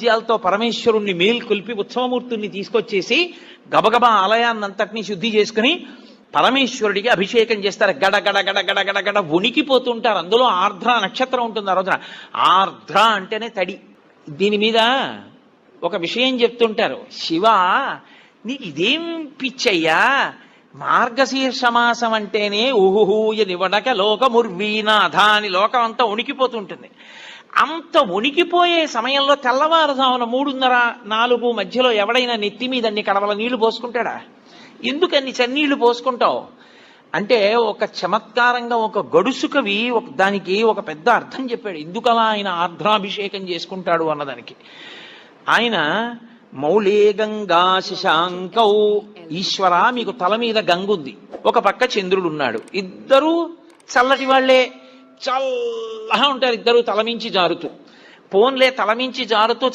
వాయిద్యాలతో పరమేశ్వరుణ్ణి మేల్కొల్పి ఉత్సవమూర్తుల్ని తీసుకొచ్చేసి గబగబా ఆలయాన్నంతటినీ శుద్ధి చేసుకుని పరమేశ్వరుడికి అభిషేకం చేస్తారు. గడ గడ గడ గడ గడ గడ వణికిపోతుంటారు అందులో ఆర్ద్ర నక్షత్రం ఉంటుంది ఆ రోజున. ఆర్ద్ర అంటేనే తడి. దీని మీద ఒక విషయం చెప్తుంటారు. శివ నీకు ఇదేం పిచ్చయ్యా? మార్గశీర్ష మాసం అంటేనే ఊహూయ నివడక లోకముర్వీనాథ అని లోకం అంతా ఉనికిపోతుంటుంది. అంత ఉనికిపోయే సమయంలో తెల్లవారుజామున మూడున్నర నాలుగు మధ్యలో ఎవడైనా నెత్తి మీద అన్ని కడవల నీళ్ళు పోసుకుంటాడా? ఎందుకు అన్ని చన్నీళ్ళు పోసుకుంటావు? అంటే ఒక చమత్కారంగా ఒక గడుసు కవి ఒక దానికి ఒక పెద్ద అర్థం చెప్పాడు. ఎందుకలా ఆయన ఆర్ద్రాభిషేకం చేసుకుంటాడు అన్నదానికి. ఆయన మౌళే గంగా శశాంకౌ ఈశ్వర మీకు తల మీద గంగుంది ఒక పక్క చంద్రుడు ఉన్నాడు. ఇద్దరూ చల్లటి వాళ్ళే చల్లగా ఉంటారు. ఇద్దరు తలమించి జారుతూ. పోన్లే తలమించి జారుతూ